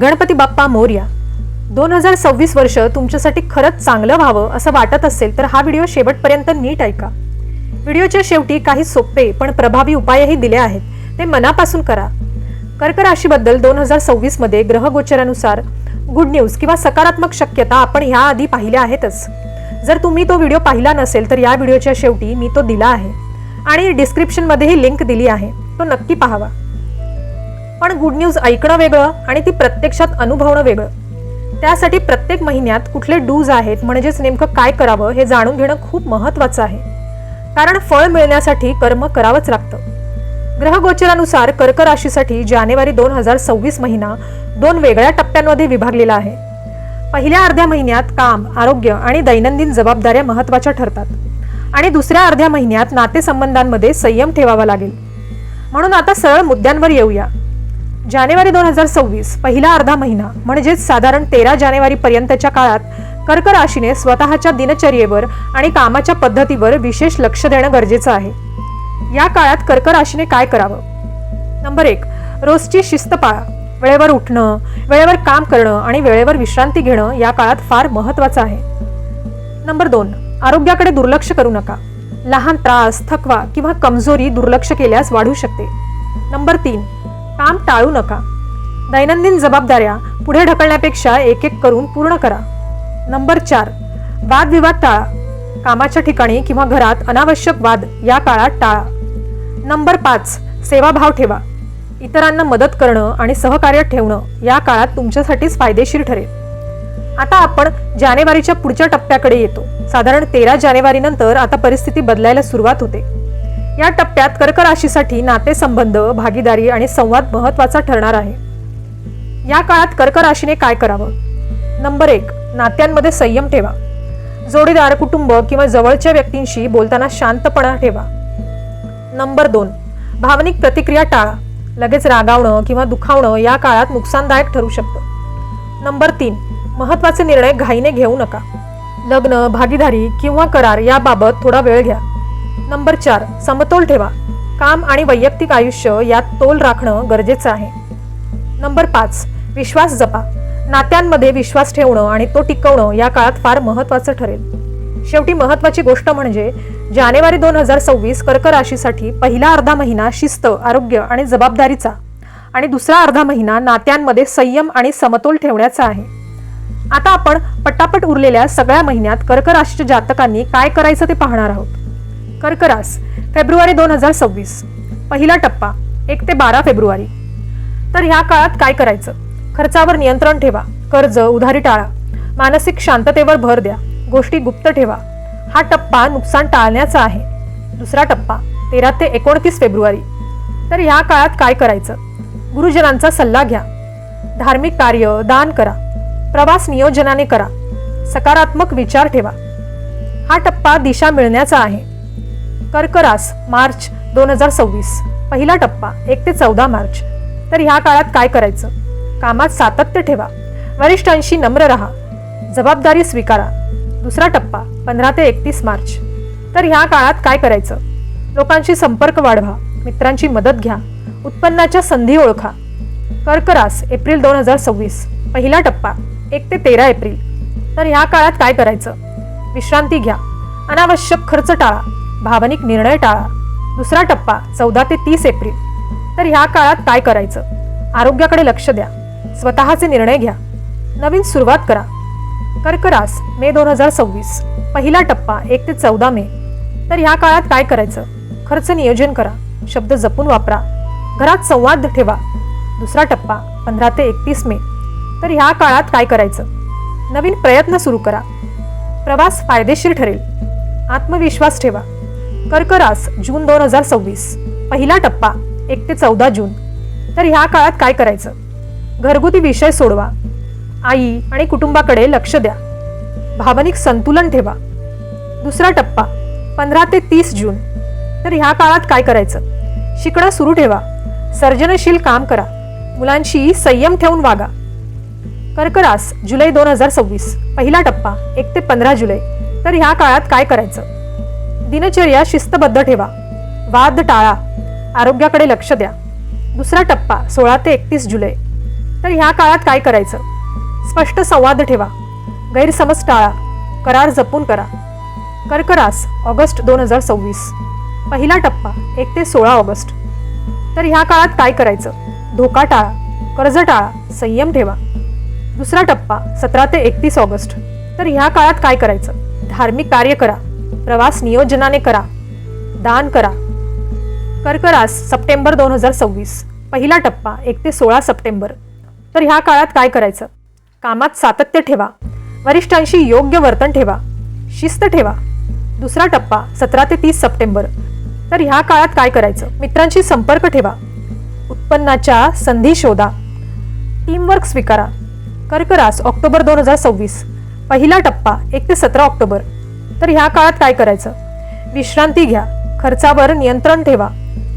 गणपती बाप्पा मोर्या. दोन हजार सव्वीस वर्ष तुमच्यासाठी खरंच चांगलं व्हावं असं वाटत असेल तर हा व्हिडिओ शेवटपर्यंत नीट ऐका. व्हिडिओच्या शेवटी काही सोपे पण प्रभावी उपायही दिले आहेत. ते मनापासून करा. कर्क राशीबद्दल दोन हजार सव्वीसमध्ये ग्रहगोचरानुसार गुड न्यूज किंवा सकारात्मक शक्यता आपण ह्या आधी पाहिल्या आहेतच. जर तुम्ही तो व्हिडिओ पाहिला नसेल तर या व्हिडिओच्या शेवटी मी तो दिला आहे. आणि डिस्क्रिप्शनमध्येही लिंक दिली आहे. तो नक्की पाहावा. पण गुड न्यूज ऐकणं वेगळं आणि ती प्रत्यक्षात अनुभवणं वेगळं. त्यासाठी प्रत्येक महिन्यात कुठले डूज आहेत म्हणजेच नेमकं काय करावं हे जाणून घेणं खूप महत्त्वाचं आहे. कारण फळ मिळण्यासाठी कर्म करावंच लागतं. ग्रहगोचरानुसार कर्क राशीसाठी जानेवारी दोन हजार सव्वीस महिना दोन वेगळ्या टप्प्यांमध्ये विभागलेला आहे. पहिल्या अर्ध्या महिन्यात काम आरोग्य आणि दैनंदिन जबाबदाऱ्या महत्त्वाच्या ठरतात. आणि दुसऱ्या अर्ध्या महिन्यात नातेसंबंधांमध्ये संयम ठेवावा लागेल. म्हणून आता सरळ मुद्द्यांवर येऊया. जानेवारी दोन हजार सव्वीस पहिला अर्धा महिना म्हणजेच साधारण तेरा जानेवारी पर्यंतच्या काळात कर्क राशीने स्वतःच्या दिनचर्येवर आणि कामाच्या पद्धतीवर विशेष लक्ष देणं गरजेचं आहे. या काळात कर्क राशीने काय करावं? नंबर एक रोजची शिस्त पाळा वेळेवर उठणं वेळेवर काम करणं आणि वेळेवर विश्रांती घेणं या काळात फार महत्त्वाचं आहे. नंबर दोन आरोग्याकडे दुर्लक्ष करू नका. लहान त्रास थकवा किंवा कमजोरी दुर्लक्ष केल्यास वाढू शकते. नंबर तीन काम टाळू नका. दैनंदिन जबाबदाऱ्या पुढे ढकलण्यापेक्षा एक एक करून पूर्ण करा. नंबर चार वादविवाद टाळा. कामाच्या ठिकाणी किंवा घरात अनावश्यक वाद या काळात टाळा. नंबर पाच सेवाभाव ठेवा. इतरांना मदत करणं आणि सहकार्य ठेवणं या काळात तुमच्यासाठीच फायदेशीर ठरेल. आता आपण जानेवारीच्या पुढच्या टप्प्याकडे येतो. साधारण तेरा जानेवारीनंतर आता परिस्थिती बदलायला सुरुवात होते. या टप्प्यात कर्क राशीसाठी नातेसंबंध भागीदारी आणि संवाद महत्त्वाचा ठरणार आहे. या काळात कर्क राशीने काय करावं? नंबर एक नात्यांमध्ये संयम ठेवा. जोडीदार कुटुंब किंवा जवळच्या व्यक्तींशी बोलताना शांतपणा ठेवा. नंबर दोन भावनिक प्रतिक्रिया टाळा. लगेच रागावणं किंवा दुखावणं या काळात नुकसानदायक ठरू शकतं. नंबर तीन महत्त्वाचे निर्णय घाईने घेऊ नका. लग्न भागीदारी किंवा करार याबाबत थोडा वेळ घ्या. नंबर चार समतोल ठेवा. काम आणि वैयक्तिक आयुष्य यात तोल राखणं गरजेचं आहे. नंबर पाच विश्वास जपा. नात्यांमध्ये विश्वास ठेवणं आणि तो टिकवणं या काळात फार महत्त्वाचं ठरेल. शेवटी महत्त्वाची गोष्ट म्हणजे जानेवारी दोन हजार सव्वीस कर्क राशीसाठी पहिला अर्धा महिना शिस्त आरोग्य आणि जबाबदारीचा आणि दुसरा अर्धा महिना नात्यांमध्ये संयम आणि समतोल ठेवण्याचा आहे. आता आपण पटापट उरलेल्या सगळ्या महिन्यात कर्क राशीच्या जातकांनी काय करायचं ते पाहणार आहोत. कर्करास फेब्रुवारी दोन हजार सव्वीस. पहिला टप्पा एक ते बारा फेब्रुवारी. तर ह्या काळात काय करायचं? खर्चावर नियंत्रण ठेवा कर्ज उधारी टाळा. मानसिक शांततेवर भर द्या गोष्टी गुप्त ठेवा. हा टप्पा नुकसान टाळण्याचा आहे. दुसरा टप्पा तेरा ते एकोणतीस फेब्रुवारी. तर ह्या काळात काय करायचं? गुरुजनांचा सल्ला घ्या. धार्मिक कार्य दान करा. प्रवास नियोजनाने करा. सकारात्मक विचार ठेवा. हा टप्पा दिशा मिळण्याचा आहे. कर्करास मार्च दोन हजार सव्वीस. पहिला टप्पा एक ते चौदा मार्च. तर ह्या काळात काय करायचं? कामात सातत्य ठेवा. वरिष्ठांशी नम्र राहा. जबाबदारी स्वीकारा. दुसरा टप्पा पंधरा ते एकतीस मार्च. तर ह्या काळात काय करायचं? लोकांशी संपर्क वाढवा. मित्रांची मदत घ्या. उत्पन्नाच्या संधी ओळखा. कर्करास एप्रिल दोन हजार सव्वीस. पहिला टप्पा एक ते तेरा एप्रिल. तर ह्या काळात काय करायचं? विश्रांती घ्या. अनावश्यक खर्च टाळा. भावनिक निर्णय टाळा. दुसरा टप्पा चौदा ते तीस एप्रिल. तर ह्या काळात काय करायचं? आरोग्याकडे लक्ष द्या. स्वतःचे निर्णय घ्या. नवीन सुरुवात करा. कर्करास मे दोन हजार सव्वीस पहिला टप्पा एक ते चौदा मे. तर ह्या काळात काय करायचं? खर्च नियोजन करा. शब्द जपून वापरा. घरात संवाद ठेवा. दुसरा टप्पा पंधरा ते एकतीस मे. तर ह्या काळात काय करायचं? नवीन प्रयत्न सुरू करा. प्रवास फायदेशीर ठरेल. आत्मविश्वास ठेवा. कर्करास जून दोन हजार सव्वीस. पहिला टप्पा एक ते चौदा जून. तर ह्या काळात काय करायचं? घरगुती विषय सोडवा. आई आणि कुटुंबाकडे लक्ष द्या. भावनिक संतुलन ठेवा. दुसरा टप्पा पंधरा ते तीस जून. तर ह्या काळात काय करायचं? शिकणं सुरू ठेवा. सर्जनशील काम करा. मुलांशी संयम ठेवून वागा. कर्करास जुलै दोन हजार सव्वीस. पहिला टप्पा एक ते पंधरा जुलै. तर ह्या काळात काय करायचं? दिनचर्या शिस्तबद्ध ठेवा. वाद टाळा. आरोग्याकडे लक्ष द्या. दुसरा टप्पा सोळा ते एकतीस जुलै. तर ह्या काळात काय करायचं? स्पष्ट संवाद ठेवा. गैरसमज टाळा. करार जपून करा. कर्करास ऑगस्ट दोन हजार सव्वीस. पहिला टप्पा एक ते सोळा ऑगस्ट. तर ह्या काळात काय करायचं? धोका टाळा. कर्ज टाळा. संयम ठेवा. दुसरा टप्पा सतरा ते एकतीस ऑगस्ट. तर ह्या काळात काय करायचं? धार्मिक कार्य करा. प्रवास नियोजनाने करा. दान करा. कर्करास सप्टेंबर दोन हजार सव्वीस. पहिला टप्पा एक ते सोळा सप्टेंबर. तर ह्या काळात काय करायचं? कामात सातत्य ठेवा. वरिष्ठांशी योग्य वर्तन ठेवा. शिस्त ठेवा. दुसरा टप्पा सतरा ते तीस सप्टेंबर. तर ह्या काळात काय करायचं? मित्रांशी संपर्क ठेवा. उत्पन्नाच्या संधी शोधा. टीमवर्क स्वीकारा. कर्करास ऑक्टोबर दोन हजार सव्वीस. पहिला टप्पा एक ते सतरा ऑक्टोबर. तर ह्या काळात काय करायचं? विश्रांती घ्या. खर्चावर नियंत्रण ठेवा.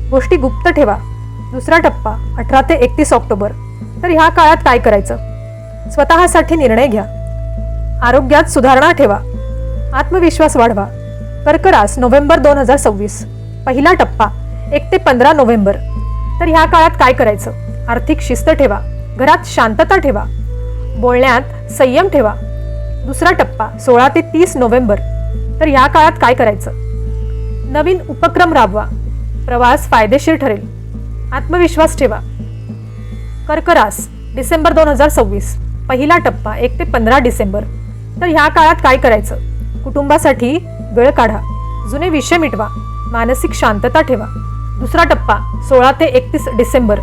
गोष्टी गुप्त ठेवा. दुसरा टप्पा अठरा ते एकतीस ऑक्टोबर. तर ह्या काळात काय करायचं? स्वतःसाठी निर्णय घ्या. आरोग्यात सुधारणा ठेवा. आत्मविश्वास वाढवा. कर्करास नोव्हेंबर दोन हजार सव्वीस. पहिला टप्पा एक ते पंधरा नोव्हेंबर. तर ह्या काळात काय करायचं? आर्थिक शिस्त ठेवा. घरात शांतता ठेवा. बोलण्यात संयम ठेवा. दुसरा टप्पा सोळा ते तीस नोव्हेंबर. तर ह्या काळात काय करायचं? नवीन उपक्रम राबवा. प्रवास फायदेशीर ठरेल. आत्मविश्वास ठेवा. कर्करास डिसेंबर दोन हजार सव्वीस पहिला टप्पा एक ते पंधरा डिसेंबर. तर ह्या काळात काय करायचं? कुटुंबासाठी वेळ काढा. जुने विषय मिटवा. मानसिक शांतता ठेवा. दुसरा टप्पा सोळा ते एकतीस डिसेंबर.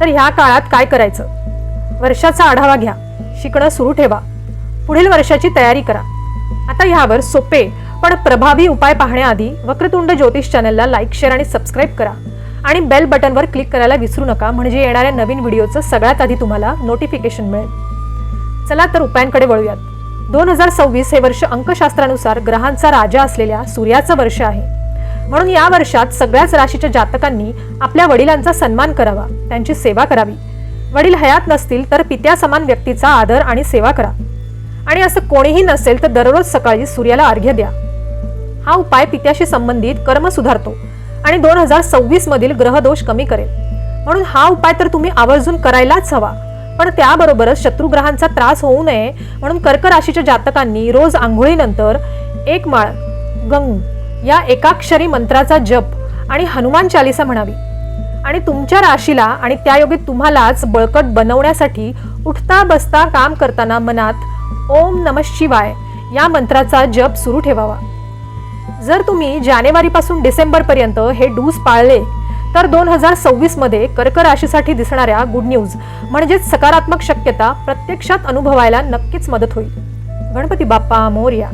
तर ह्या काळात काय करायचं? वर्षाचा आढावा घ्या. शिकणं सुरू ठेवा. पुढील वर्षाची तयारी करा. आता ह्यावर सोपे पण प्रभावी उपाय पाहण्याआधी वक्रतुंड ज्योतिष चॅनलला लाईक शेअर आणि सबस्क्राईब करा. आणि बेल बटनवर क्लिक करायला विसरू नका म्हणजे येणाऱ्या नवीन व्हिडिओचं सगळ्यात आधी तुम्हाला नोटिफिकेशन मिळेल. चला तर उपायांकडे वळूयात. दोन हजार सव्वीस हे वर्ष अंकशास्त्रानुसार ग्रहांचा राजा असलेल्या सूर्याचं वर्ष आहे. म्हणून या वर्षात सगळ्याच राशीच्या जातकांनी आपल्या वडिलांचा सन्मान करावा त्यांची सेवा करावी. वडील हयात नसतील तर पित्या समान व्यक्तीचा आदर आणि सेवा करा. आणि असं कोणीही नसेल तर दररोज सकाळी सूर्याला अर्घ्य द्या. हा उपाय पित्याशी संबंधित कर्म सुधारतो आणि दोन हजार सव्वीस मधील ग्रहदोष कमी करेल. म्हणून हा उपाय तर तुम्ही आवर्जून करायलाच हवा. पण त्याबरोबरच शत्रुग्रहांचा त्रास होऊ नये म्हणून कर्क राशीच्या जातकांनी रोज आंघोळीनंतर एक माळ गंग या एकाक्षरी मंत्राचा जप आणि हनुमान चालिसा म्हणावी. आणि तुमच्या राशीला आणि त्यायोगे तुम्हालाच बळकट बनवण्यासाठी उठता बसता काम करताना मनात ओम नम शिवाय या मंत्राचा जप सुरू ठेवावा. जर तुम्ही जानेवारीपासून डिसेंबरपर्यंत हे डूज पाळले तर दोन हजार सव्वीसमध्ये कर्क राशीसाठी दिसणाऱ्या गुड न्यूज म्हणजेच सकारात्मक शक्यता प्रत्यक्षात अनुभवायला नक्कीच मदत होईल. गणपती बाप्पा मोर्या.